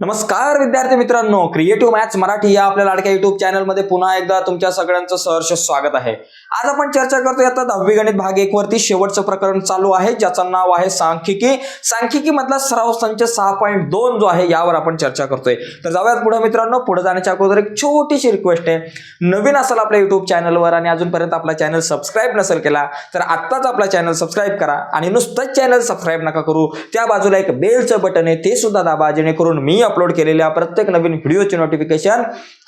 नमस्कार विद्यार्थी मित्रांनो. क्रिएटिव्ह मॅथ्स मराठी या आपल्या लाडक्या युट्यूब चॅनलमध्ये पुन्हा एकदा तुमच्या सगळ्यांचं सहर्ष स्वागत आहे. आज आपण चर्चा करतोय आता दहावी गणित भाग एक वरती शेवटचं प्रकरण चालू आहे ज्याचं नाव आहे सांख्यिकी. सांख्यिकी मधला सराव संच सहा पॉईंट दोन जो आहे यावर आपण चर्चा करतोय. तर जाऊयात पुढे मित्रांनो. पुढे जाण्याच्या अगोदर एक छोटीशी रिक्वेस्ट आहे. नवीन असेल आपल्या युट्यूब चॅनलवर आणि अजूनपर्यंत आपला चॅनल सबस्क्राईब नसेल केला तर आत्ताच आपला चॅनल सबस्क्राईब करा आणि नुसतंच चॅनल सबस्क्राईब नका करू. त्या बाजूला एक बेलचं बटन आहे ते सुद्धा दाबा जेणेकरून मी अपलोड केलेल्या प्रत्येक नवीन व्हिडिओची नोटिफिकेशन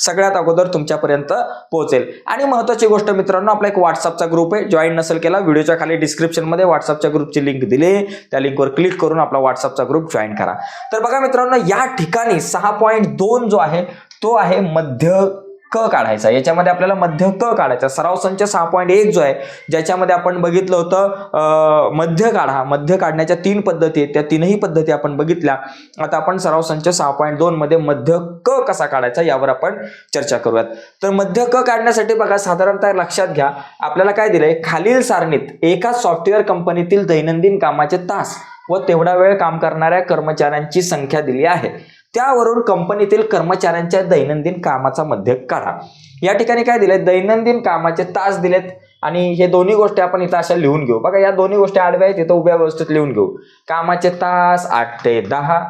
सगळ्यात अगोदर तुमच्यापर्यंत पोहोचेल. आणि महत्त्वाची गोष्ट मित्रांनो आपला एक व्हॉट्सअपचा ग्रुप आहे. जॉईन नसेल केला व्हिडिओच्या खाली डिस्क्रिप्शनमध्ये व्हॉट्सअपच्या ग्रुपची लिंक दिली. त्या लिंकवर क्लिक करून आपला व्हॉट्सअपचा ग्रुप जॉईन करा. तर बघा मित्रांनो या ठिकाणी सहा पॉईंट दोन जो आहे तो आहे मध्य क काढायचा. याच्यामध्ये आपल्याला मध्य क काढायचा. सराव संच सहा पॉईंट एक जो आहे ज्याच्यामध्ये आपण बघितलं होतं मध्य काढा. मध्य काढण्याच्या तीन पद्धती आहेत. त्या तीनही पद्धती आपण बघितल्या. आता आपण सराव संच सहा पॉईंट दोन मध्ये मध्य क कसा काढायचा यावर आपण चर्चा करूयात. तर मध्य क काढण्यासाठी बघा साधारणतः लक्षात घ्या आपल्याला काय दिलंय? खालील सारणीत एका सॉफ्टवेअर कंपनीतील दैनंदिन कामाचे तास व तेवढा वेळ काम करणाऱ्या कर्मचाऱ्यांची संख्या दिली आहे. त्यावरून कंपनीतील कर्मचाऱ्यांच्या दैनंदिन कामाचा मध्य काढा. या ठिकाणी काय दिलंय दैनंदिन कामाचे तास दिलेत. आणि हे दोन्ही गोष्टी आपण इथं अशा लिहून घेऊ. बघा या दोन्ही गोष्टी आडव्या आहेत इथं उभ्या व्यवस्थित लिहून घेऊ. कामाचे तास आठ ते दहा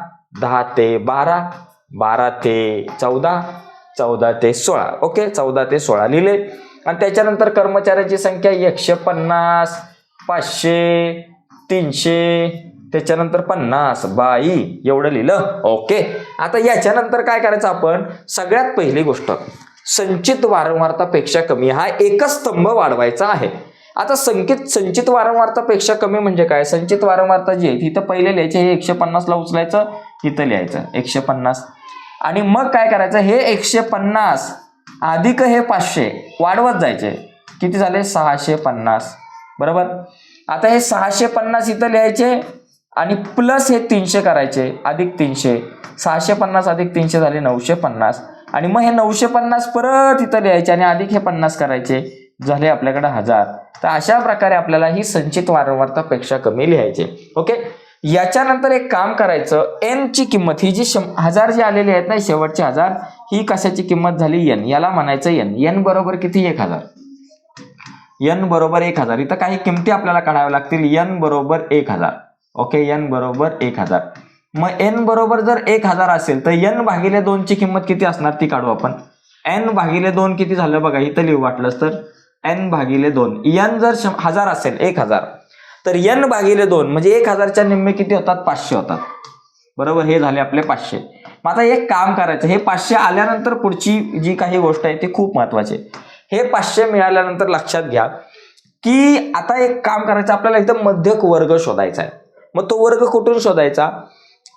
दहा ते बारा बारा ते चौदा चौदा ते सोळा. ओके? चौदा ते सोळा लिहिले. आणि त्याच्यानंतर कर्मचाऱ्यांची संख्या एकशे पन्नास पाचशे तीनशे त्याच्यानंतर पन्नास बाई एवढं लिहिलं. ओके. आता याच्यानंतर काय करायचं आपण? सगळ्यात पहिली गोष्ट संचित वारंवारतापेक्षा कमी हा एकच स्तंभ वाढवायचा आहे. आता संकेत संचित वारंवारतापेक्षा कमी म्हणजे काय? संचित वारंवारता जी आहे तिथं इथं पहिले लिहायचे हे एकशे पन्नासला उचलायचं इथं लिहायचं एकशे पन्नास. आणि मग काय करायचं? हे एकशे पन्नास अधिक हे पाचशे वाढवत जायचे. किती झाले? सहाशे पन्नास. बरोबर? आता हे सहाशे पन्नास इथं लिहायचे आणि प्लस हे तीनशे करायचे अधिक तीनशे. सहाशे पन्नास अधिक तीनशे झाले नऊशे पन्नास आणि मग हे नऊशे पन्नास परत इथं लिहायचे आणि अधिक हे पन्नास करायचे. झाले आपल्याकडे हजार. तर अशा प्रकारे आपल्याला ही संचित वारंवारतापेक्षा कमी लिहायचे. ओके याच्यानंतर एक काम करायचं. एन ची किंमत ही जी शं हजार जी आलेली आहेत ना शेवटचे हजार ही कशाची किंमत झाली? एन याला म्हणायचं एन एन बरोबर किती? एक हजार. एन बरोबर एक हजार. इथं काही किमती आपल्याला काढाव्या लागतील. एन बरोबर एक हजार. ओके एन बरोबर एक हजार. मग एन बरोबर जर एक हजार असेल तर एन भागिले दोनची किंमत किती असणार ती काढू आपण. एन भागिले दोन किती झालं बघा इथं लिहू वाटलंच तर. एन भागिले दोन. एन जर हजार असेल एक हजार. तर एन भागिले दोन म्हणजे एक हजारच्या निम्मे किती होतात? पाचशे होतात. बरोबर? हे झाले आपले पाचशे. मग आता एक काम करायचं हे पाचशे आल्यानंतर पुढची जी काही गोष्ट आहे ती खूप महत्वाची हे पाचशे मिळाल्यानंतर लक्षात घ्या की आता एक काम करायचं आपल्याला इथं मध्यक वर्ग शोधायचा आहे. मग तो वर्ग कुठून शोधायचा?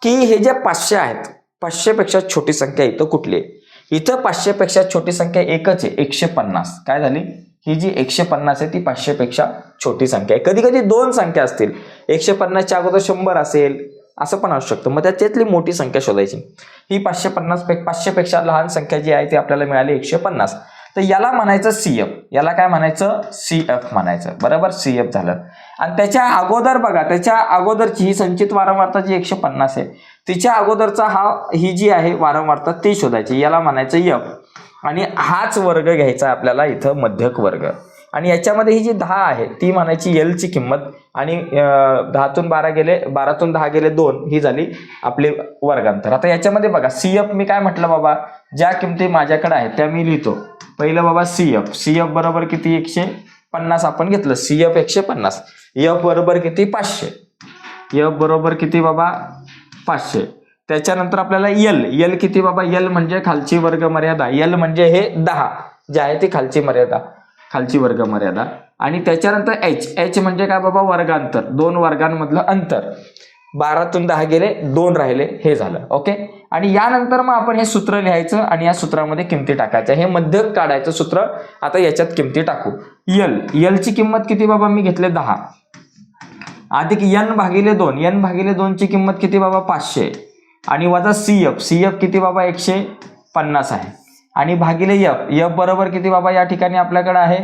की हे जे पाचशे आहेत पाचशेपेक्षा छोटी संख्या इथं कुठली आहे? इथं पाचशेपेक्षा छोटी संख्या एकच आहे एकशे पन्नास. काय झाली? ही जी एकशे पन्नास आहे ती पाचशेपेक्षा छोटी संख्या आहे. कधी कधी दोन संख्या असतील. एकशे पन्नासच्या अगोदर शंभर असेल असं पण असू शकतं. मग त्याच्यातली मोठी संख्या शोधायची. ही पाचशे पन्नास पे पाचशेपेक्षा लहान संख्या जी आहे ती आपल्याला मिळाली एकशे पन्नास. तर याला म्हणायचं सी एफ याला काय म्हणायचं? सी एफ म्हणायचं. बरोबर? सी एफ झालं. आणि त्याच्या अगोदर बघा त्याच्या अगोदरची ही संचित वारंवारता जी एकशे पन्नास आहे तिच्या अगोदरचा हा ही जी आहे वारंवारता ती शोधायची. याला म्हणायचं एफ आणि हाच वर्ग घ्यायचा आपल्याला इथं मध्यक वर्ग. आणि याच्यामध्ये ही जी दहा आहे ती म्हणायची एलची किंमत. आणि दहातून बारा गेले बारातून दहा गेले दोन ही झाली आपले वर्गांतर. आता याच्यामध्ये बघा सी एफ मी काय म्हटलं बाबा? ज्या किमती माझ्याकडे आहेत त्या मी लिहितो. पहिलं बाबा सी एफ सी एफ बरोबर किती? एकशे पन्नास आपण घेतलं. सी एफ एकशे पन्नास. एफ बरोबर किती? पाचशे. एफ बरोबर किती बाबा? पाचशे. त्याच्यानंतर आपल्याला यल यल किती बाबा? यल म्हणजे खालची वर्ग मर्यादा यल म्हणजे हे दहा. जे आहे ती खालची मर्यादा. खालची वर्ग मर्यादा आणि त्याच्यानंतर एच एच म्हणजे काय बाबा? वर्गांतर. दोन वर्गांमधलं अंतर. बारातून दहा गेले दोन राहिले हे झालं. ओके? आणि यानंतर मग आपण हे सूत्र लिहायचं आणि या सूत्रामध्ये किमती टाकायच्या. हे मध्य काढायचं सूत्र आता याच्यात किमती टाकू. यल यलची किंमत किती बाबा? मी घेतले दहा. अधिक यन भागिले दोन. यन भागिले दोनची किंमत किती बाबा? पाचशे. आणि वजा सी एफ सी एफ किती बाबा? एकशे पन्नास आहे. आणि भागिले एफ एफ बरोबर किती बाबा या ठिकाणी आपल्याकडे आहे?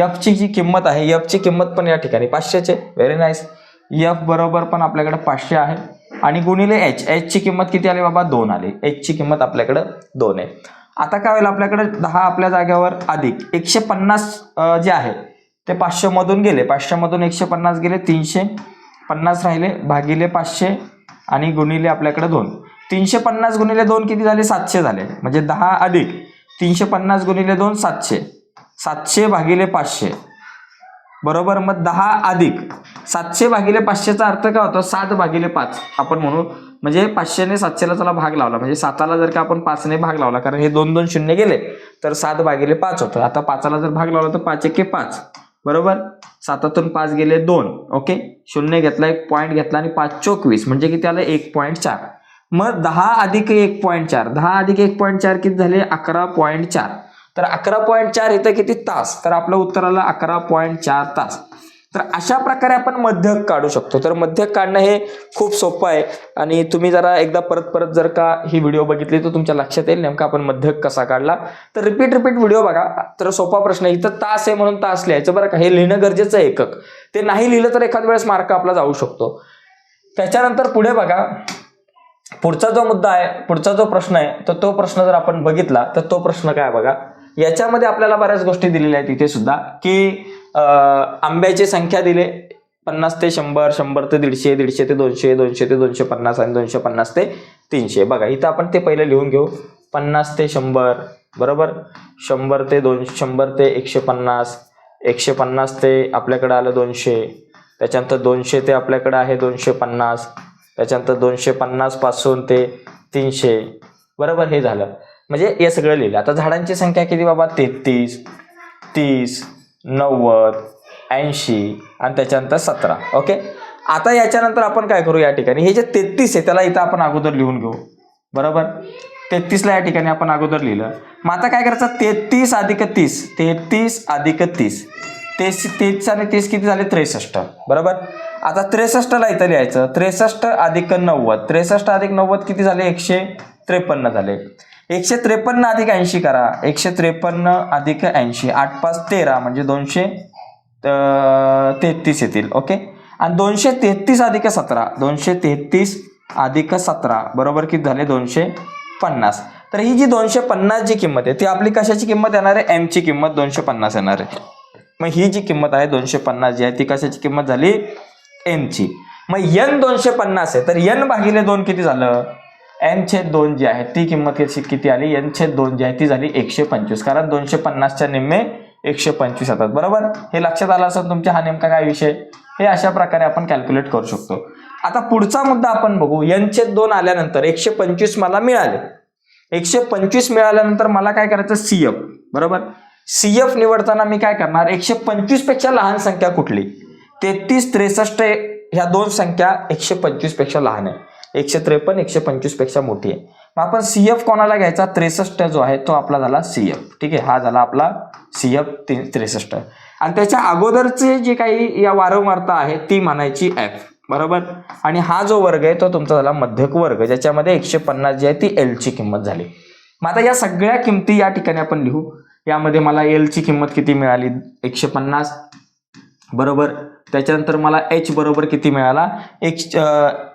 एफची जी किंमत आहे एफची किंमत पण या ठिकाणी पाचशेचे व्हेरी नाईस एफ बरोबर पण आपल्याकडे पाचशे आहे. आणि गुणिले एच एचची किंमत किती आली बाबा? दोन आली. एचची किंमत आपल्याकडं दोन आहे. आता काय होईल आपल्याकडे? दहा आपल्या जागेवर अधिक. एकशे पन्नास जे आहे ते पाचशेमधून गेले. पाचशेमधून एकशे पन्नास गेले तीनशे पन्नास राहिले. भागिले पाचशे आणि गुणिले आपल्याकडे दोन. तीनशे पन्नास गुणिले दोन किती झाले? सातशे झाले. म्हणजे दहा अधिक तीनशे पन्नास गुणिले दोन सातशे. सातशे भागिले पाचशे. बरोबर? मग दहा अधिक. सातशे भागिले पाचशेचा अर्थ काय होतो? सात भागिले पाच. आपण म्हणू म्हणजे पाचशेने सातशेला त्याला भाग लावला. म्हणजे साताला जर का आपण पाचने भाग लावला कारण हे दोन दोन शून्य गेले तर सात भागिले पाच होतं. आता पाचाला जर भाग लावला तर पाच एके पाच. बरोबर? सातातून पाच गेले दोन. ओके? शून्य घेतला एक पॉईंट घेतला आणि पाच चोवीस. म्हणजे किती आलं? एक पॉईंट चार. मग दहा अधिक एक पॉईंट चार. दहा अधिक एक पॉईंट चार किती झाले? अकरा पॉईंट चार. तर अकरा पॉईंट चार इथं किती तास? तर आपलं उत्तर आलं अकरा पॉईंट चार तास. तर अशा प्रकारे आपण मध्यक काढू शकतो. तर मध्यक काढणं हे खूप सोपं आहे. आणि तुम्ही जरा एकदा परत परत जर का ही व्हिडिओ बघितली तर तुमच्या लक्षात येईल नेमका आपण मध्यक कसा काढला. तर रिपीट रिपीट व्हिडिओ बघा. तर सोपा प्रश्न आहे. इथं तास आहे म्हणून तास लिहायचं बरं का? हे लिहिणं गरजेचं आहे एकक. ते नाही लिहिलं तर एखाद वेळेस मार्क आपला जाऊ शकतो. त्याच्यानंतर पुढे बघा. पुढचा जो मुद्दा आहे पुढचा जो प्रश्न आहे तर तो प्रश्न जर आपण बघितला तर तो प्रश्न काय बघा? याच्यामध्ये आपल्याला बऱ्याच गोष्टी दिलेल्या आहेत इथे सुद्धा की आंब्याची संख्या दिले पन्नास ते शंभर शंभर ते दीडशे दीडशे ते दोनशे दोनशे ते दोनशे पन्नास आणि दोनशे पन्नास ते तीनशे. बघा इथं आपण ते पहिले लिहून घेऊ. पन्नास ते शंभर बरोबर? शंभर ते दोन शंभर ते एकशे पन्नास एकशे पन्नास ते आपल्याकडे आलं दोनशे. त्याच्यानंतर दोनशे ते आपल्याकडे आहे दोनशे पन्नास. त्याच्यानंतर दोनशे पन्नासपासून ते तीनशे. बरोबर हे झालं. म्हणजे हे सगळं लिहिलं. आता झाडांची संख्या किती बाबा? तेहतीस तीस नव्वद ऐंशी आणि त्याच्यानंतर सतरा. ओके? आता याच्यानंतर आपण काय करू या ठिकाणी? हे जे तेहतीस आहे त्याला इथं आपण अगोदर लिहून घेऊ. बरोबर? तेहतीसला या ठिकाणी आपण अगोदर लिहिलं. मग आता काय करायचं? तेहतीस अधिक तीस. तेहतीस अधिक तीस. तेस तीस आणि तीस किती झाले? त्रेसष्ट. बरोबर? आता त्रेसष्टला इथं लिहायचं. त्रेसष्ट अधिक नव्वद. त्रेसष्ट अधिक नव्वद किती झाले? एकशे त्रेपन्न झाले. एकशे त्रेपन्न अधिक ऐंशी करा. एकशे त्रेपन्न अधिक ऐंशी. आठ पाच तेरा म्हणजे दोनशे तेहतीस येतील. ओके? आणि दोनशे तेहतीस अधिक सतरा. दोनशे तेहतीस अधिक सतरा. बरोबर किती झाले? दोनशे पन्नास. तर ही जी दोनशे पन्नास जी किंमत आहे ती आपली कशाची किंमत येणार आहे? एमची किंमत दोनशे पन्नास येणार आहे. मग ही जी किंमत आहे दोनशे पन्नास जी आहे ती कशाची किंमत झाली? एमची मग एन दोनशे पन्नास आहे. तर एन भागिले दोन किती झालं? एन छेद दोन जी आहे ती किंमत किती आली? एन छेद दोन जी आहे ती झाली एकशे पंचवीस. कारण दोनशे पन्नासच्या निम्मे एकशे पंचवीस येतात. बरोबर? हे लक्षात आलं असेल तुमच्या हा नेमका काय विषय? हे अशा प्रकारे आपण कॅल्क्युलेट करू शकतो. आता पुढचा मुद्दा आपण बघू. एन छेद दोन आल्यानंतर एकशे पंचवीस मला मिळाले. एकशे पंचवीस मिळाल्यानंतर मला काय करायचं? सीएफ बरोबर? सीएफ निवडताना मी काय करणार? एकशे पंचवीसपेक्षा लहान संख्या कुठली? तेहतीस त्रेसष्ट ह्या दोन संख्या एकशे पंचवीसपेक्षा लहान आहे. एकशे त्रेपन्न एकशे पंचवीसपेक्षा मोठी आहे. मग आपण सी एफ कोणाला घ्यायचा? त्रेसष्ट जो आहे तो आपला झाला सी एफ ठीक आहे? हा झाला आपला सी एफ त्रेसष्ट. आणि त्याच्या अगोदरचे जे काही या वारंवारता आहे ती म्हणायची एफ बरोबर? आणि हा जो वर्ग आहे तो तुमचा झाला मध्यक वर्ग. ज्याच्यामध्ये एकशे पन्नास जी आहे ती एलची किंमत झाली. मग आता या सगळ्या किमती या ठिकाणी आपण लिहू. यामध्ये मला एलची किंमत किती मिळाली? एकशे पन्नास. बरोबर? त्याच्यानंतर मला एच बरोबर किती मिळाला? एक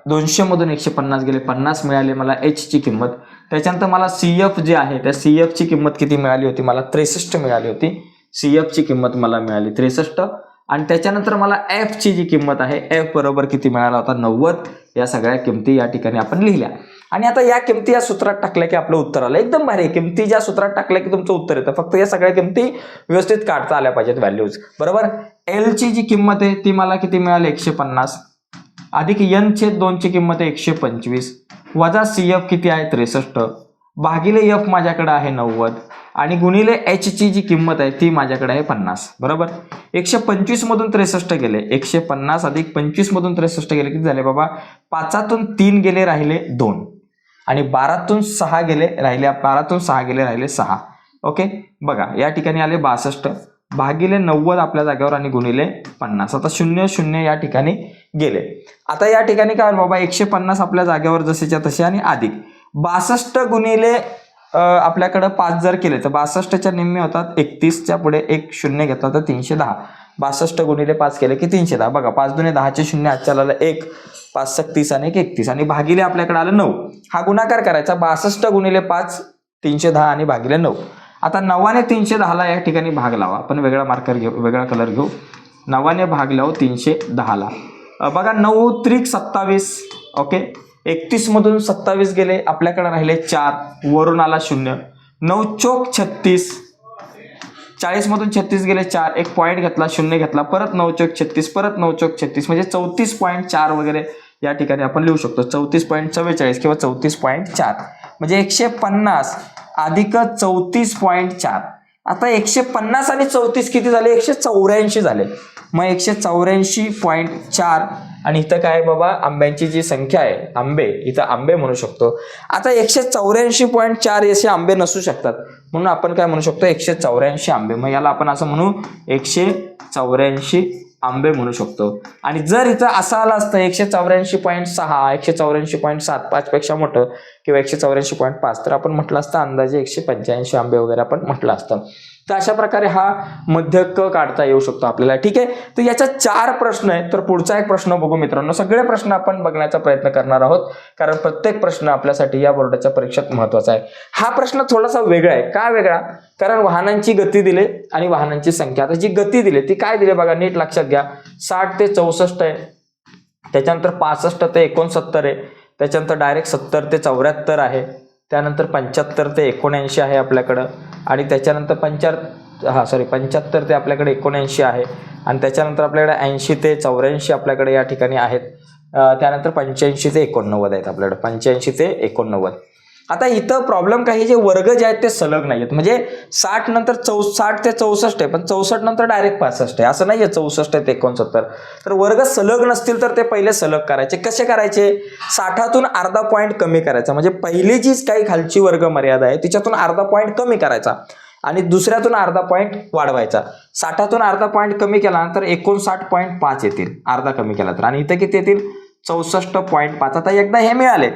दोनशेमधून एकशे पन्नास गेले पन्नास मिळाले मला एचची किंमत. त्याच्यानंतर मला सी एफ जे आहे त्या सी एफची किंमत किती मिळाली होती? मला त्रेसष्ट मिळाली होती. सी एफची किंमत मला मिळाली त्रेसष्ट. आणि त्याच्यानंतर मला एफची जी किंमत आहे एफ बरोबर किती मिळाला होता? नव्वद. या सगळ्या किमती या ठिकाणी आपण लिहिल्या. आणि आता या किमती या सूत्रात टाकल्या की आपलं उत्तर आलं. एकदम भारी. किमती ज्या सूत्रात टाकल्या की तुमचं उत्तर येतं. फक्त या सगळ्या किमती व्यवस्थित काढता आल्या पाहिजेत व्हॅल्यूज बरोबर? एलची जी किंमत आहे ती मला किती मिळाली? एकशे पन्नास. अधिक एन छेद दोनची किंमत आहे एकशे पंचवीस. वजा सी एफ किती आहे? त्रेसष्ट. भागिले एफ माझ्याकडे आहे नव्वद. आणि गुणिले एचची जी किंमत आहे ती माझ्याकडे आहे पन्नास. बरोबर? एकशे पंचवीसमधून त्रेसष्ट गेले. एकशे पन्नास अधिक पंचवीसमधून त्रेसष्ट गेले. किती झाले बाबा? पाचातून तीन गेले राहिले दोन. आणि बारातून सहा गेले राहिले बारातून सहा गेले राहिले सहा. ओके? बघा या ठिकाणी आले बासष्ट. भागिले नव्वद आपल्या जागेवर आणि गुणिले पन्नास. आता शून्य शून्य या ठिकाणी गेले. आता या ठिकाणी काय होईल बाबा? एकशे पन्नास आपल्या जागेवर जसेच्या तसे आणि अधिक. बासष्ट गुणिले आपल्याकडं पाच जर केले तर बासष्टच्या निम्मे होतात एकतीसच्या पुढे एक शून्य घेतला तर तीनशे दहा. बासष्ट गुणिले पाच केले की तीनशे दहा. बघा पाच दुने दहाचे शून्य आजच्या आलं एक. पाच सक तीस आणि एक एकतीस. आणि भागिले आपल्याकडे आलं नऊ. हा गुणाकार करायचा. बासष्ट गुणिले पाच तीनशे दहा आणि भागिले नऊ. आता नव्याने तीनशे दहाला या ठिकाणी भाग लावा. आपण वेगळा मार्कर घेऊ वेगळा कलर घेऊ. नवाने भाग लावू तीनशे दहाला. बघा नऊ त्रिक सत्तावीस. ओके एकतीसमधून सत्तावीस गेले. आपल्याकडे राहिले चार. वरून आला शून्य. नऊ चोक छत्तीस. चाळीसमधून छत्तीस गेले चार. एक पॉईंट घेतला शून्य घेतला. परत नऊ चोक छत्तीस. परत नऊ चोक छत्तीस. म्हणजे चौतीस पॉईंट चार वगैरे या ठिकाणी आपण लिहू शकतो. चौतीस पॉईंट चव्वेचाळीस किंवा चौतीस पॉईंट चार. म्हणजे एकशे पन्नास अधिक चौतीस पॉईंट चार. आता एकशे पन्नास आणि चौतीस किती झाले? एकशे चौऱ्याऐंशी झाले. मग एकशे चौऱ्याऐंशी पॉईंट चार आणि इथं काय आहे बाबा? आंब्यांची जी संख्या आहे आंबे इथं आंबे म्हणू शकतो. आता एकशे चौऱ्याऐंशी पॉईंट चार असे आंबे नसू शकतात. म्हणून आपण काय म्हणू शकतो? एकशे चौऱ्याऐंशी आंबे. मग याला आपण असं म्हणू एकशे चौऱ्याऐंशी आंबे म्हणू शकतो. आणि जर इथं असं आलं असतं एकशे चौऱ्याऐंशी पॉईंट सहा एकशे चौऱ्याऐंशी पॉईंट सात पाच पेक्षा मोठं किंवा एकशे चौऱ्याऐंशी पॉईंट पाच तर आपण म्हटलं असतं अंदाजे एकशे पंच्याऐंशी आंबे वगैरे आपण म्हटलं असतं. तर अशा प्रकारे हा मध्य क काढता येऊ शकतो आपल्याला. ठीक आहे? तर याच्या चार प्रश्न आहेत. तर पुढचा एक प्रश्न बघू मित्रांनो. सगळे प्रश्न आपण बघण्याचा प्रयत्न करणार आहोत. कारण प्रत्येक प्रश्न आपल्यासाठी या बोर्डाच्या परीक्षेत महत्त्वाचा आहे. हा प्रश्न थोडासा वेगळा आहे. का वेगळा? कारण वाहनांची गती दिले आणि वाहनांची संख्या. आता जी गती दिली ती काय दिली बघा? नीट लक्षात घ्या. साठ ते चौसष्ट आहे. त्याच्यानंतर पासष्ट ते एकोणसत्तर आहे. त्याच्यानंतर डायरेक्ट सत्तर ते चौऱ्याहत्तर आहे. त्यानंतर पंच्याहत्तर ते एकोणऐंशी आहे आपल्याकडं. आणि त्याच्यानंतर पंच्याहत्तर हां सॉरी पंच्याहत्तर ते आपल्याकडे एकोणऐंशी आहे. आणि त्याच्यानंतर आपल्याकडे ऐंशी ते चौऱ्याऐंशी आपल्याकडे या ठिकाणी आहेत. त्यानंतर पंच्याऐंशी ते एकोणनव्वद आहेत आपल्याकडे. पंच्याऐंशी ते एकोणनव्वद. आता इथं प्रॉब्लेम काही जे वर्ग जे आहेत ते सलग नाही आहेत म्हणजे साठ नंतर चौ साठ ते चौसष्ट आहे पण चौसष्ट नंतर डायरेक्ट पासष्ट आहे. असं नाही आहे चौसष्ट आहे ते एकोणसत्तर. तर वर्ग सलग नसतील तर ते पहिले सलग करायचे. कसे करायचे? साठातून अर्धा पॉईंट कमी करायचा. म्हणजे पहिली जी काही खालची वर्ग मर्यादा आहे तिच्यातून अर्धा पॉईंट कमी करायचा आणि दुसऱ्यातून अर्धा पॉईंट वाढवायचा. साठातून अर्धा पॉईंट कमी केल्यानंतर एकोणसाठ पॉईंट पाच येतील. अर्धा कमी केला तर. आणि इथं किती येतील? चौसष्ट पॉईंट पाच. आता एकदा हे मिळाले.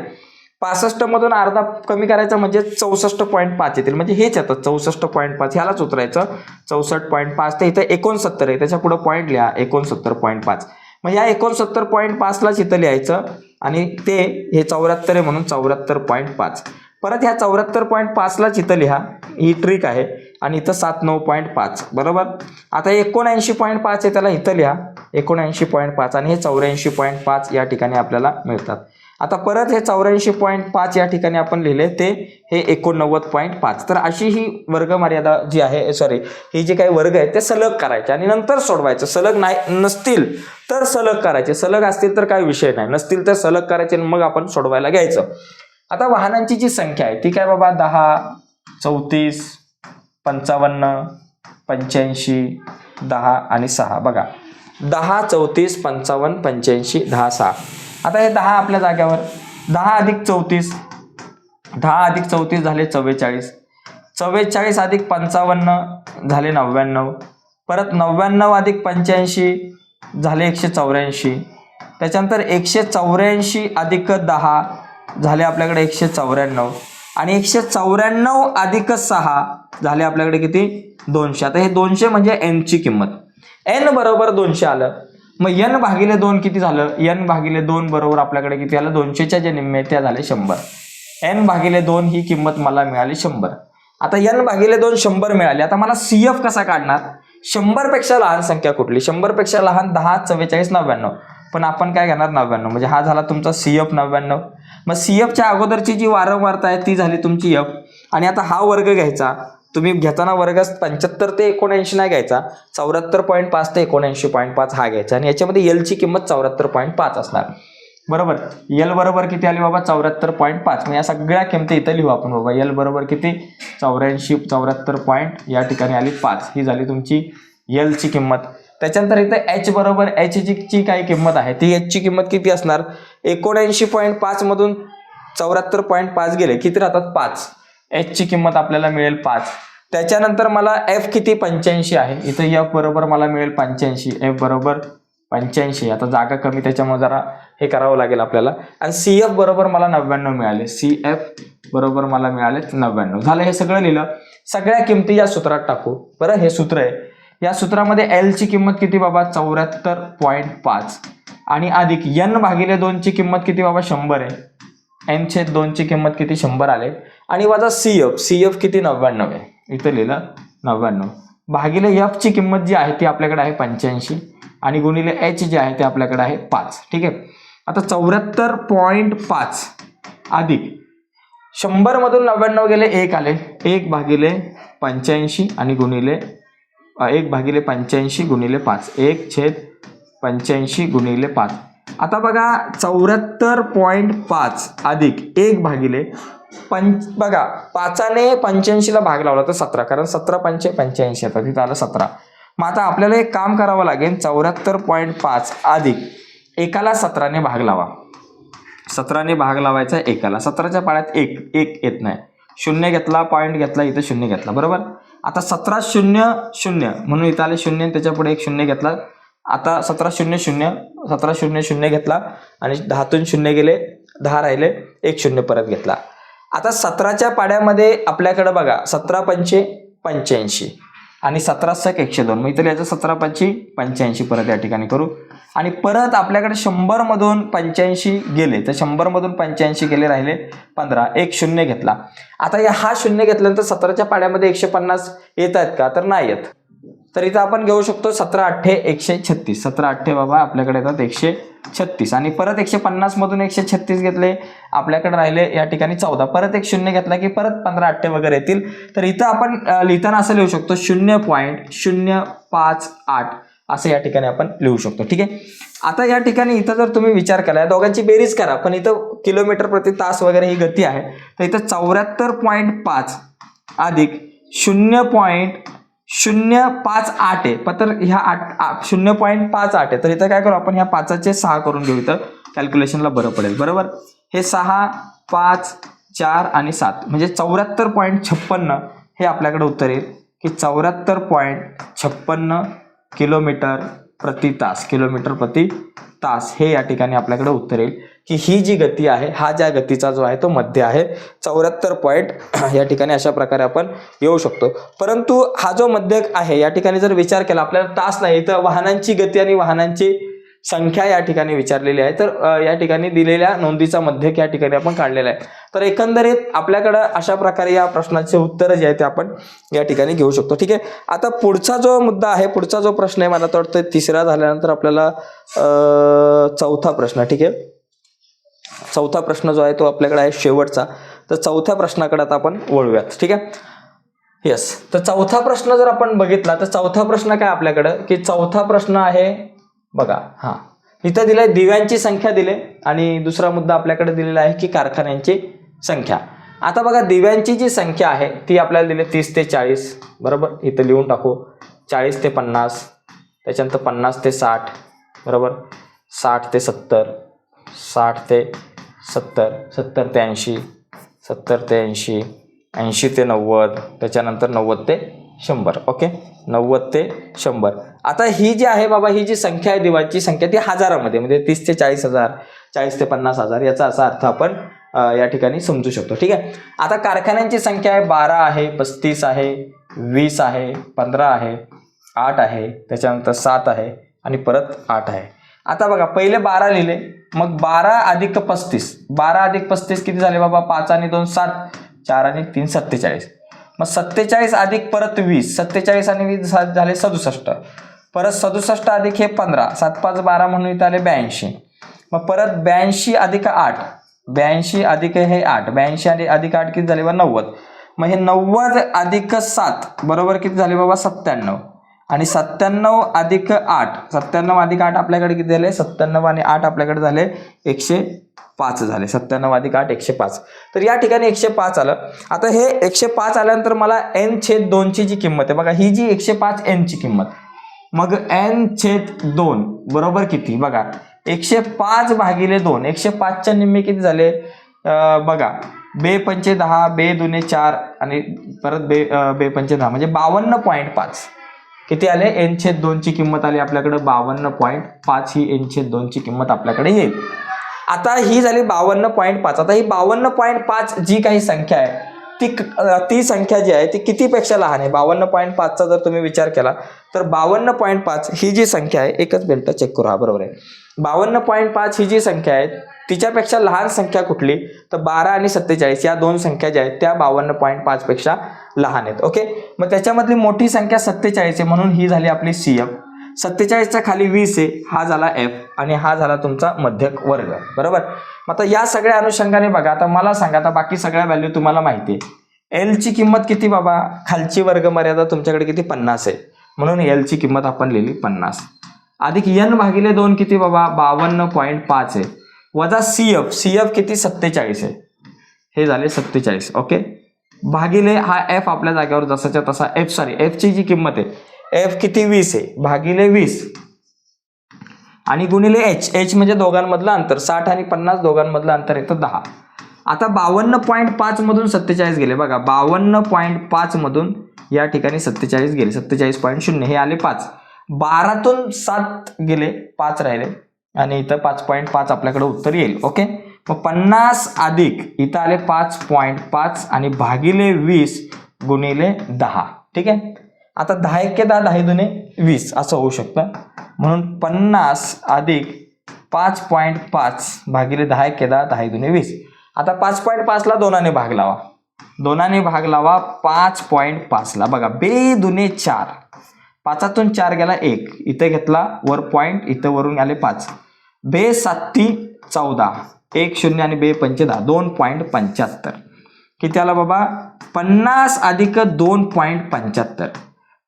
पासष्ट मधून अर्धा कमी करायचा म्हणजे चौसष्ट पॉईंट पाच येतील. म्हणजे हेच येतं चौसष्ट पॉईंट पाच. ह्यालाच उतरायचं. चौसष्ट पॉईंट पाच. ते इथं एकोणसत्तर आहे. त्याच्या पुढे पॉईंट लिहा. एकोणसत्तर पॉईंट पाच. मग ह्या एकोणसत्तर पॉईंट पाचलाच इथं लिहायचं. आणि ते हे चौऱ्याहत्तर आहे म्हणून चौऱ्याहत्तर पॉईंट पाच. परत ह्या चौऱ्याहत्तर पॉईंट पाचलाच इथं लिहा. ही ट्रिक आहे. आणि इथं सात नऊ पॉईंट पाच. बरोबर? आता एकोणऐंशी पॉईंट पाच आहे. त्याला इथं लिहा. एकोणऐंशी पॉईंट पाच. आणि हे चौऱ्याऐंशी पॉईंट पाच या ठिकाणी आपल्याला मिळतात. आता परत हे चौऱ्याऐंशी पॉईंट पाच या ठिकाणी आपण लिहिले ते हे एकोणनव्वद पॉईंट पाच. तर अशी ही वर्ग मर्यादा जी आहे सॉरी ही जी काही वर्ग आहे ते सलग करायचे आणि नंतर सोडवायचं. सलग नाही नसतील तर सलग करायचे. सलग असतील तर काही विषय नाही. नसतील तर सलग करायचे आणि मग आपण सोडवायला घ्यायचं. आता वाहनांची जी संख्या आहे ती काय बाबा? दहा चौतीस पंचावन्न पंच्याऐंशी दहा आणि सहा. बघा. दहा चौतीस पंचावन्न पंच्याऐंशी दहा सहा. आता हे दहा आपल्या जाग्यावर. दहा अधिक चौतीस. दहा अधिक चौतीस झाले चव्वेचाळीस. चव्वेचाळीस अधिक पंचावन्न झाले नव्याण्णव परत नव्याण्णव अधिक पंच्याऐंशी झाले एकशे चौऱ्याऐंशी. त्याच्यानंतर एकशे चौऱ्याऐंशी अधिक दहा झाले आपल्याकडे एकशे चौऱ्याण्णव. आणि एकशे चौऱ्याण्णव अधिक सहा झाले आपल्याकडे किती? दोनशे. आता हे दोनशे म्हणजे एनची किंमत. एन बरोबर दोनशे आलं. मग एन भागिले दोन किती झालं? एन भागिले दोन बरोबर आपल्याकडे किती आलं? दोनशेच्या जे निम्मे त्या झाले शंभर. एन भागिले दोन ही किंमत मला मिळाली शंभर. आता एन भागिले दोन शंभर मिळाली. आता मला सी एफ कसा काढणार? शंभरपेक्षा लहान संख्या कुठली? शंभरपेक्षा लहान दहा चव्वेचाळीस नव्याण्णव. पण आपण काय घेणार? नव्याण्णव. म्हणजे हा झाला तुमचा सी एफ नव्याण्णव. मग सी एफच्या अगोदरची जी वारंवारता आहे ती झाली तुमची एफ आणि आता हा वर्ग घ्यायचा. तुम्ही घेताना वर्ग पंच्याहत्तर ते एकोणऐंशी नाही घ्यायचा चौऱ्याहत्तर पॉईंट पाच ते एकोणऐंशी पॉईंट पाच हा घ्यायचा आणि याच्यामध्ये एलची किंमत चौऱ्याहत्तर पॉईंट पाच असणार. बरोबर? एल बरोबर किती आली बाबा? चौऱ्याहत्तर पॉईंट पाच. मग या सगळ्या किमती इथं लिहू आपण बाबा. एल बरोबर किती? चौऱ्याऐंशी चौऱ्याहत्तर पॉईंट या ठिकाणी आली पाच. ही झाली तुमची एलची किंमत. त्याच्यानंतर इथं एच बरोबर एच जी ची किंमत आहे ती एचची किंमत किती असणार? एकोणऐंशी पॉईंट पाचमधून चौऱ्याहत्तर पॉईंट पाच गेले. किती राहतात? पाच. एचची किंमत आपल्याला मिळेल पाच. त्याच्यानंतर मला एफ किती? पंच्याऐंशी आहे. इथं एफ बरोबर मला मिळेल पंच्याऐंशी. एफ बरोबर पंच्याऐंशी. आता जागा कमी त्याच्यामुळे जरा हे करावं लागेल आपल्याला. आणि सी एफ बरोबर मला नव्याण्णव मिळाले. सी एफ बरोबर मला मिळाले नव्याण्णव. झालं हे सगळं लिहिलं. सगळ्या किमती या सूत्रात टाकू. बरं हे सूत्र आहे. या सूत्रामध्ये एलची किंमत किती बाबा? चौऱ्याहत्तर पॉईंट पाच. आणि अधिक एन भागिले दोनची किंमत किती बाबा? शंभर आहे. एन छेद दोनची किंमत किती? शंभर आले. आणि वजा सी एफ सी एफ किती? नव्याण्णव आहे. इथं लिहिलं नव्याण्णव. भागिले एफ ची किंमत जी आहे ती आपल्याकडे आहे पंच्याऐंशी आणि गुणिले एच जे आहे ते आपल्याकडे आहे पाच. ठीक आहे? आता चौऱ्याहत्तर पॉईंट पाच अधिक. शंभरमधून नव्याण्णव गेले एक आले. एक भागिले पंच्याऐंशी आणि गुणिले एक भागिले पंच्याऐंशी गुणिले पाच. एक छेद पंच्याऐंशी गुणिले पाच. आता बघा चौऱ्याहत्तर पॉईंट पाच अधिक. एक भागिले पंच बघा पाचाने पंच्याऐंशीला भाग लावला तर सतरा कारण सतरा पंचे पंच्याऐंशी येतात तिथं आलं सतरा. मग आता आपल्याला एक काम करावं लागेल चौऱ्याहत्तर पॉईंट पाच अधिक एकाला सतराने भाग लावा. सतराने भाग लावायचा एकाला. सतराच्या पाळ्यात एक एक येत नाही. शून्य घेतला पॉईंट घेतला इथं शून्य घेतला बरोबर? आता सतरा शून्य शून्य म्हणून इथं आले शून्य आणि एक शून्य घेतला. आता सतरा शून्य शून्य सतरा शून्य शून्य घेतला आणि दहातून शून्य गेले दहा राहिले एक शून्य परत घेतला. आता सतराच्या पाड्यामध्ये आपल्याकडे बघा सतरा पंचे पंच्याऐंशी आणि सतरा सक एकशे दोन. मग इथं याचं सतरा पंची पंच्याऐंशी परत या ठिकाणी करू. आणि परत आपल्याकडे शंभरमधून पंच्याऐंशी गेले तर शंभरमधून पंच्याऐंशी गेले राहिले पंधरा. एक शून्य घेतला. आता या हा शून्य घेतल्यानंतर सतराच्या पाड्यामध्ये एकशे पन्नास येत आहेत का? तर नाही येत. तर इथं आपण घेऊ शकतो सतरा अठ्ठे एकशे छत्तीस. सतरा अठ्ठे बाबा आपल्याकडे येतात एकशे छत्तीस. आणि परत एकशे पन्नासमधून एकशे छत्तीस घेतले आपल्याकडे राहिले या ठिकाणी चौदा. परत एक शून्य घेतला की परत पंधरा अठ्ठे वगैरे येतील. तर इथं आपण लिहिताना असं लिहू शकतो शून्य पॉईंट शून्य पाच आठ असं या ठिकाणी आपण लिहू शकतो. ठीक आहे? आता या ठिकाणी इथं जर तुम्ही विचार केला या दोघांची बेरीज करा पण इथं किलोमीटर प्रति तास वगैरे ही गती आहे. तर इथं चौऱ्याहत्तर पॉईंट पाच अधिक शून्य पॉईंट शून्य पाच आठ आहे. पण तर ह्या आठ शून्य पॉईंट पाच आठ आहे. तर इथं काय करू आपण? ह्या पाचाचे सहा करून घेऊ इथं. कॅल्क्युलेशनला बरं पडेल. बरोबर? हे सहा पाच चार आणि सात. म्हणजे चौऱ्याहत्तर पॉईंट छप्पन्न हे आपल्याकडे उत्तर येईल. की चौऱ्याहत्तर पॉईंट छप्पन्न किलोमीटर प्रति तास. किलोमीटर प्रति तास हे या ठिकाणी आपल्याकडे उत्तर येईल. की ही जी गती आहे हा ज्या गतीचा जो आहे तो मध्य आहे. चौऱ्याहत्तर पॉईंट या ठिकाणी अशा प्रकारे आपण येऊ शकतो. परंतु हा जो मध्य आहे या ठिकाणी जर विचार केला आपल्याला तास नाही तर वाहनांची गती आणि वाहनांची संख्या या ठिकाणी विचारलेली आहे. तर या ठिकाणी दिलेल्या नोंदीचा मध्यक या ठिकाणी आपण काढलेला आहे. तर एकंदरीत आपल्याकडं अशा प्रकारे या प्रश्नाचे उत्तर जे आहे ते आपण या ठिकाणी घेऊ शकतो. ठीक आहे? आता पुढचा जो मुद्दा आहे पुढचा जो प्रश्न आहे मला तर वाटतं तिसरा झाल्यानंतर आपल्याला चौथा प्रश्न. ठीक आहे? चौथा प्रश्न जो आहे तो आपल्याकडे आहे शेवटचा. तर चौथ्या प्रश्नाकडे आता आपण वळूयात. ठीक आहे? येस तर चौथा प्रश्न जर आपण बघितला तर चौथा प्रश्न काय आपल्याकडं? की चौथा प्रश्न आहे बघा हां. इथं दिलंय दिव्यांची संख्या दिले आणि दुसरा मुद्दा आपल्याकडे दिलेला आहे की कारखान्यांची संख्या. आता बघा दिव्यांची जी संख्या आहे ती आपल्याला दिली तीस ते चाळीस. बरोबर? इथं लिहून टाकू. चाळीस ते पन्नास त्याच्यानंतर पन्नास ते साठ. बरोबर? साठ ते सत्तर. साठ ते सत्तर सत्तर ते ऐंशी सत्तर ते ऐंशी ऐंशी ते नव्वद त्याच्यानंतर नव्वद ते शंभर ओके? नव्वद ते शंभर. आता ही जी आहे बाबा ही जी संख्या आहे दिवाची संख्या ती हजारामध्ये म्हणजे तीस ते चाळीस हजार चाळीस ते पन्नास हजार याचा असा अर्थ आपण या ठिकाणी समजू शकतो ठीक आहे? आता कारखान्यांची संख्या आहे बारा आहे पस्तीस आहे वीस आहे पंधरा आहे आठ आहे त्याच्यानंतर सात आहे आणि परत आठ आहे. आता बघा पहिले बारा लिहिले मग बारा अधिक पस्तीस. बारा अधिक पस्तीस किती झाले बाबा? पाच आणि दोन सात. चार आणि तीन सत्तेचाळीस. मग सत्तेचाळीस अधिक परत वीस. सत्तेचाळीस आणि वीस झाले सदुसष्ट. परत सदुसष्ट अधिक हे पंधरा. सात पाच बारा म्हणून इथं आले ब्याऐंशी. मग परत ब्याऐंशी अधिक आठ. ब्याऐंशी अधिक हे आठ. ब्याऐंशी आणि अधिक आठ किती झाले बाबा नव्वद. मग हे नव्वद अधिक सात बरोबर किती झाले बाबा? सत्त्याण्णव. आणि सत्त्याण्णव अधिक आठ सत्त्याण्णव अधिक आठ आपल्याकडे किती झाले? सत्त्याण्णव आणि आठ आपल्याकडे झाले एकशे पाच झाले. सत्त्याण्णव अधिक आठ एकशे पाच. तर या ठिकाणी एकशे पाच आलं. आता हे एकशे पाच आल्यानंतर मला एन छेद दोनची जी किंमत आहे बघा ही जी एकशे पाच एनची किंमत मग एन छेद दोन बरोबर किती? बघा एकशे पाच भागिले दोन एकशे पाचच्या निम्मे किती झाले? बघा बे पंचे दहा बे दुने चार आणि परत बे बे पंचे दहा म्हणजे बावन्न पॉईंट पाच. किती आले? एन छेद दोनची किंमत आली आपल्याकडे बावन्न पॉईंट पाच ही एन छेद दोनची किंमत आपल्याकडे येईल. आता ही झाली बावन्न पॉईंट पाच. आता ही बावन्न पॉईंट पाच जी काही संख्या आहे ती क- ती संख्या जी आहे ती कितीपेक्षा लहान आहे? बावन्न पॉईंट पाचचा जर तुम्ही विचार केला तर बावन्न पॉईंट पाच ही जी संख्या आहे एकच मिनटं चेक करू. हा बरोबर आहे. बावन्न पॉईंट पाच ही जी संख्या आहे तिच्यापेक्षा लहान संख्या कुठली? तर बारा आणि सत्तेचाळीस या दोन संख्या ज्या आहेत त्या बावन्न पॉईंट पाचपेक्षा लहान आहेत. ओके मग त्याच्यामधली मोठी संख्या सत्तेचाळीस आहे म्हणून ही झाली आपली सी एफ सत्तेचाळीसच्या खाली वीस आहे हा झाला एफ आणि हा झाला तुमचा मध्यक वर्ग. बरोबर? मग आता या सगळ्या अनुषंगाने बघा आता मला सांगा आता बाकी सगळ्या व्हॅल्यू तुम्हाला माहिती आहे. एलची किंमत किती बाबा? खालची वर्ग मर्यादा तुमच्याकडे किती? पन्नास आहे. म्हणून एलची किंमत आपण लिहिली पन्नास. अधिक एन भागिले दोन किती बाबा? बावन्न पॉईंट पाच आहे. वजा सी एफ सी एफ किती? सत्तेचाळीस आहे. हे झाले सत्तेचाळीस. ओके भागिले हा एफ आपल्या जागेवर जसाच्या तसा एफ सॉरी एफची जी किंमत आहे एफ किती वीस आहे? भागिले वीस. आणि गुणिले एच एच म्हणजे दोघांमधलं अंतर साठ आणि पन्नास दोघांमधलं अंतर येतं दहा. आता बावन्न पॉईंट पाच मधून सत्तेचाळीस गेले. बघा बावन्न पॉईंट पाच मधून या ठिकाणी सत्तेचाळीस गेले. सत्तेचाळीस पॉईंट शून्य. हे आले पाच. बारातून सात गेले पाच राहिले. आणि इथं पाच पॉईंट पाच आपल्याकडे उत्तर येईल ओके मग पन्नास अधिक इथं आले पाच पॉईंट पाच आणि भागिले वीस गुणिले दहा ठीक आहे? आता दहा एक दहा दहा दुने वीस असं होऊ शकतं. म्हणून पन्नास अधिक पाच पॉईंट पाच भागिले दहा एक दहा दहा दुने वीस. आता पाच पॉईंट पाचला दोनाने भाग लावा. दोनाने भाग लावा पाच पॉईंट पाचला. बघा बे दुने चार. पाचातून चार गेला एक. इथे घेतला वर पॉईंट इथं वरून आले पाच. बे साती चौदा. एक शून्य आणि बे पंचे दहा. दोन पॉईंट पंच्याहत्तर. किती आला बाबा? पन्नास अधिक दोन पॉईंट पंच्याहत्तर.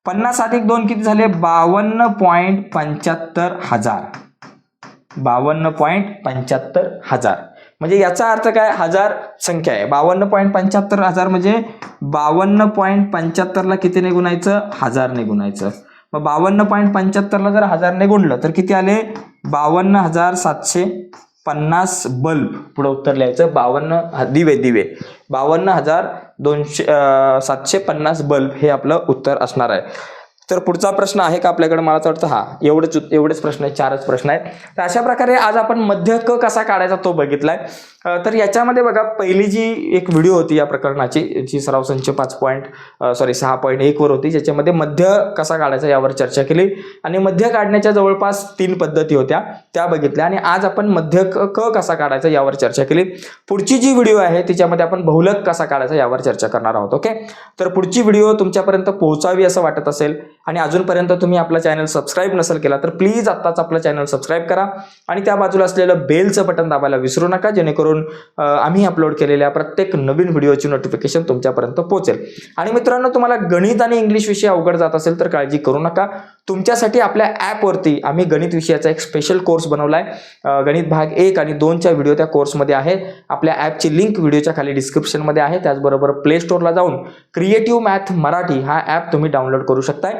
पन्नास अधिक दोन किती झाले? बावन्न पॉईंट पंच्याहत्तर हजार. बावन्न पॉईंट पंच्याहत्तर हजार. म्हणजे याचा अर्थ काय? हजार संख्या आहे. बावन्न पॉईंट पंच्याहत्तर हजार म्हणजे बावन्न पॉईंट पंच्याहत्तरला किती गुणायचं? हजार गुणायचं. मग बावन्न पॉईंट पंच्याहत्तरला जर हजारने गुणलं तर किती आले? बावन्न हजार सातशे पन्नास बल्ब पुढं उत्तर लिहायचं बावन्न दिवे दिवे. बावन्न हजार दोनशे सातशे पन्नास बल्ब हे आपलं उत्तर असणार आहे. तर पुढचा प्रश्न आहे का आपल्याकडे? मला तर वाटतं हा एवढेच एवढेच प्रश्न आहे चारच प्रश्न आहेत. तर अशा प्रकारे आज आपण मध्य क कसा काढायचा तो बघितलाय. तर याच्यामध्ये बघा पहिली जी एक व्हिडिओ होती या प्रकरणाची जी सराव संच पाच पॉईंट सॉरी सहा पॉईंट एकवर होती ज्याच्यामध्ये मध्य कसा काढायचा यावर चर्चा केली आणि मध्य काढण्याच्या जवळपास तीन पद्धती होत्या त्या बघितल्या आणि आज आपण मध्य क क कसा काढायचा यावर चर्चा केली. पुढची जी व्हिडिओ आहे तिच्यामध्ये आपण बहुलक कसा काढायचा यावर चर्चा करणार आहोत ओके तर पुढची व्हिडिओ तुमच्यापर्यंत पोहोचावी असं वाटत असेल आणि अजूनपर्यंत तुम्ही आपला चॅनल सबस्क्राईब नसेल केला तर प्लीज आत्ताच आपलं चॅनल सबस्क्राईब करा आणि त्या बाजूला असलेलं बेलचं बटन दाबायला विसरू नका जेणेकरून करून आम्ही अपलोड केलेल्या प्रत्येक नवीन व्हिडिओची नोटिफिकेशन तुमच्यापर्यंत पोहोचेल. आणि मित्रांनो तुम्हाला गणित आणि इंग्लिश विषय अवघड जात असेल तर काळजी करू नका. तुमच्यासाठी आपल्या ॲपवरती आम्ही गणित विषयाचा एक स्पेशल कोर्स बनवला आहे गणित भाग एक आणि दोनच्या व्हिडिओ त्या कोर्समध्ये आहे. आपल्या ॲपची लिंक व्हिडिओच्या खाली डिस्क्रिप्शनमध्ये आहे. त्याचबरोबर प्ले स्टोअरला जाऊन क्रिएटिव्ह मॅथ मराठी हा ॲप तुम्ही डाउनलोड करू शकताय.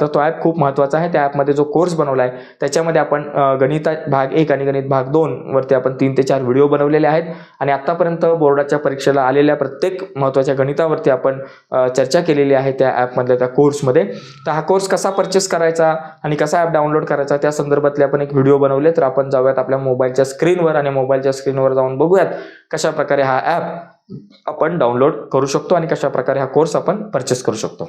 तर तो ॲप खूप महत्त्वाचा आहे. त्या ॲपमध्ये जो कोर्स बनवला आहे त्याच्यामध्ये आपण गणित भाग एक आणि गणित भाग दोन वरती आपण तीन ते चार व्हिडिओ बनवले. बनवलेले आहेत. आणि आत्तापर्यंत बोर्डाच्या परीक्षेला आलेल्या प्रत्येक महत्त्वाच्या गणितावरती आपण चर्चा केलेली आहे त्या ॲपमधल्या त्या कोर्समध्ये. तर हा कोर्स कसा परचेस करायचा आणि कसा ॲप डाउनलोड करायचा त्या संदर्भातले आपण एक व्हिडिओ बनवले. तर आपण जाऊयात आपल्या मोबाईलच्या स्क्रीनवर आणि मोबाईलच्या स्क्रीनवर जाऊन बघूयात कशा प्रकारे हा ॲप आपण डाउनलोड करू शकतो आणि कशा प्रकारे हा कोर्स आपण परचेस करू शकतो.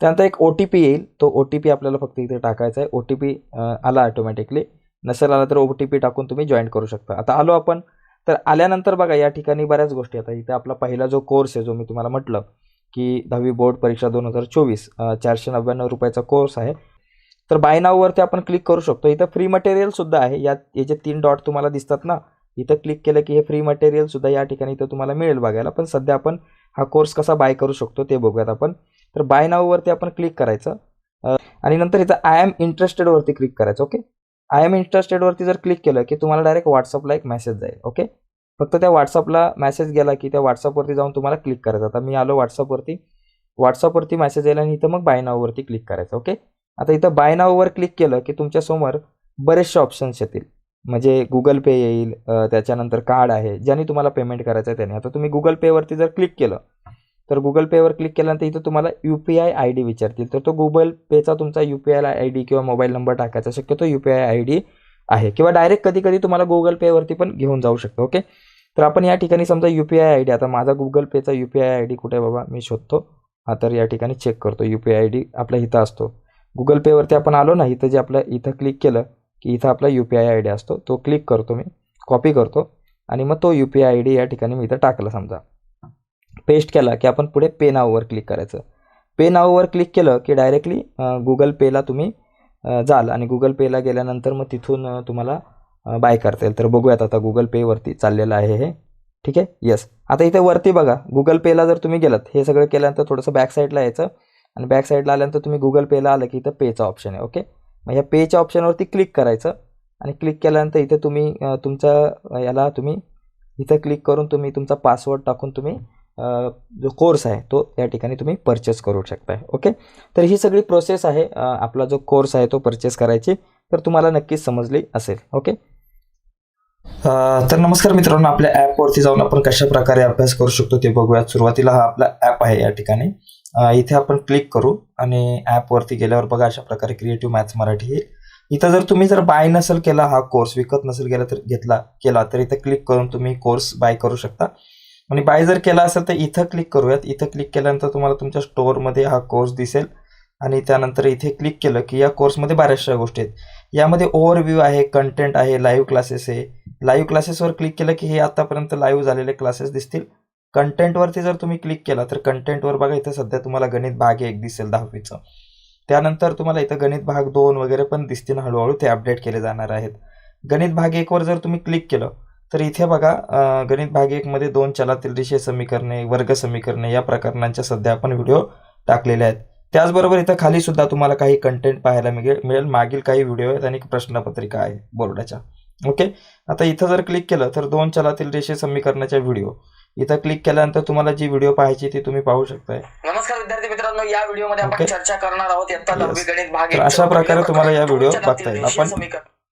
त्यानंतर एक ओ टी पी येईल. तो ओ टी पी आपल्याला फक्त इथे टाकायचा आहे. ओ टी पी आला ऑटोमॅटिकली नसेल आला तर ओ टी पी टाकून तुम्ही जॉईन करू शकता. आता आलो आपण. तर आल्यानंतर बघा या ठिकाणी बऱ्याच गोष्टी आता. इथे आपला पहिला जो कोर्स आहे जो मी तुम्हाला म्हटलं की दहावी बोर्ड परीक्षा दोन हजार चोवीस चारशे नव्याण्णव रुपयाचा कोर्स आहे. तर बाय नाववरती आपण क्लिक करू शकतो. इथं फ्री मटेरियल सुद्धा आहे. यात याचे तीन डॉट तुम्हाला दिसतात ना इथं क्लिक केलं की हे फ्री मटेरियल सुद्धा या ठिकाणी इथं तुम्हाला मिळेल बघायला. पण सध्या आपण हा कोर्स कसा बाय करू शकतो ते बघूयात आपण. तर बाय नाववरती आपण क्लिक करायचं. आणि नंतर इथं आय एम इंटरेस्टेडवरती क्लिक करायचं ओके आय एम इंटरेस्टेडवरती जर क्लिक केलं की तुम्हाला डायरेक्ट व्हॉट्सअपला एक मेसेज जाईल ओके फक्त त्या व्हॉट्सअपला मेसेज गेला की त्या व्हॉट्सअपवरती जाऊन तुम्हाला क्लिक करायचं. आता मी आलो व्हॉट्सअपवरती व्हॉट्सअपवरती मेसेज येईल आणि इथं मग बाय नाववरती क्लिक करायचं ओके आता इथं बाय नाववर क्लिक केलं की तुमच्यासमोर बरेचसे ऑप्शन्स येतील. म्हणजे गुगल पे येईल त्याच्यानंतर कार्ड आहे ज्याने तुम्हाला पेमेंट करायचं आहे त्याने. आता तुम्ही गुगल पेवरती जर क्लिक केलं तर गुगल पेवर क्लिक केल्यानंतर इथं तुम्हाला U P I I D विचारतील. तर तो गुगल पेचा तुमचा U P I I D किंवा मोबाईल नंबर टाकायचा शक्यतो U P I I D आहे. किंवा डायरेक्ट कधी कधी तुम्हाला गुगल पेवरती पण घेऊन जाऊ शकतो ओके तर आपण या ठिकाणी समजा U P I I D आता माझा गुगल पेचा U P I I D कुठे आहे बाबा? मी शोधतो. हा तर या ठिकाणी चेक करतो. U P I I D आपल्या इथं असतो. गुगल पेवरती आपण आलो ना इथं जे आपलं इथं क्लिक केलं की इथं आपला U P I I D असतो. तो क्लिक करतो मी. कॉपी करतो. आणि मग तो U P I I D या ठिकाणी मी इथं टाकला समजा. पेस्ट केला की आपण पुढे पे नाववर क्लिक करायचं. पे नाववर क्लिक केलं की डायरेक्टली गुगल पेला तुम्ही जाल आणि गुगल पेला गेल्यानंतर मग तिथून तुम्हाला बाय करता येईल. तर बघूयात आता गुगल पेवरती चाललेलं आहे हे. ठीक आहे? येस आता इथे वरती बघा. गुगल पेला जर तुम्ही गेलात हे सगळं केल्यानंतर थोडंसं बॅक साईडला यायचं आणि बॅक साईडला आल्यानंतर तुम्ही गुगल पेला आलं की इथं पेचा ऑप्शन आहे. ओके मग ह्या पेच्या ऑप्शनवरती क्लिक करायचं आणि क्लिक केल्यानंतर इथे तुम्ही तुमचा याला तुम्ही इथं क्लिक करून तुम्ही तुमचा पासवर्ड टाकून तुम्ही जो कोर्स आहे तो या ठिकाणी तुम्ही परचेस करू शकताय. ओके तर ही सगळी प्रोसेस आहे. आपला जो कोर्स आहे तो परचेस करायची. तर तुम्हाला नक्कीच समजली असेल. ओके तर नमस्कार मित्रांनो आपल्या ॲपवरती जाऊन आपण कशा प्रकारे अभ्यास करू शकतो ते बघूयात. सुरुवातीला हा आपला ॲप आहे या ठिकाणी. इथे आपण क्लिक करू आणि ॲपवरती गेल्यावर बघा अशा प्रकारे क्रिएटिव्ह मॅथ्स मराठी येईल इथं जर तुम्ही जर बाय नसेल केला हा कोर्स विकत नसेल गेला तर घेतला केला तर इथं क्लिक करून तुम्ही कोर्स बाय करू शकता. आणि बाय जर केला असेल तर इथं क्लिक करूयात. इथं क्लिक केल्यानंतर तुम्हाला तुमच्या स्टोअरमध्ये हा कोर्स दिसेल. आणि त्यानंतर इथे क्लिक केलं की या कोर्समध्ये बऱ्याचशा गोष्टी आहेत. यामध्ये ओव्हरव्ह्यू आहे कंटेंट आहे लाईव्ह क्लासेस आहे. लाईव्ह क्लासेसवर क्लिक केलं की हे आतापर्यंत लाईव्ह झालेले क्लासेस दिसतील. कंटेंटवरती जर तुम्ही क्लिक केला तर कंटेंटवर बघा इथं सध्या तुम्हाला गणित भाग एक दिसेल दहावीचं. त्यानंतर तुम्हाला इथं गणित भाग दोन वगैरे पण दिसतील. हळूहळू ते अपडेट केले जाणार आहेत. गणित भाग एकवर जर तुम्ही क्लिक केलं तर इथे बघा गणित भाग एकमध्ये दोन चलातील रेषीय समीकरणे वर्ग समीकरणे या प्रकरणांच्या सध्या आपण व्हिडिओ टाकलेले आहेत. त्याचबरोबर इथं खाली सुद्धा तुम्हाला काही कंटेंट पाहायला मिळेल मिळेल. मागील काही व्हिडिओ आहेत आणि प्रश्नपत्रिका आहे बोर्डाच्या. ओके आता इथं जर क्लिक केलं तर दोन चलातील रेषीय समीकरणाच्या व्हिडिओ इथं क्लिक केल्यानंतर तुम्हाला जी व्हिडिओ पाहायची ती तुम्ही पाहू शकताय. नमस्कार विद्यार्थी मित्रांनो या व्हिडिओमध्ये आपण. चर्चा करणार आहोत. गणित भाग अशा प्रकारे तुम्हाला या व्हिडिओ बघता येईल. आपण-.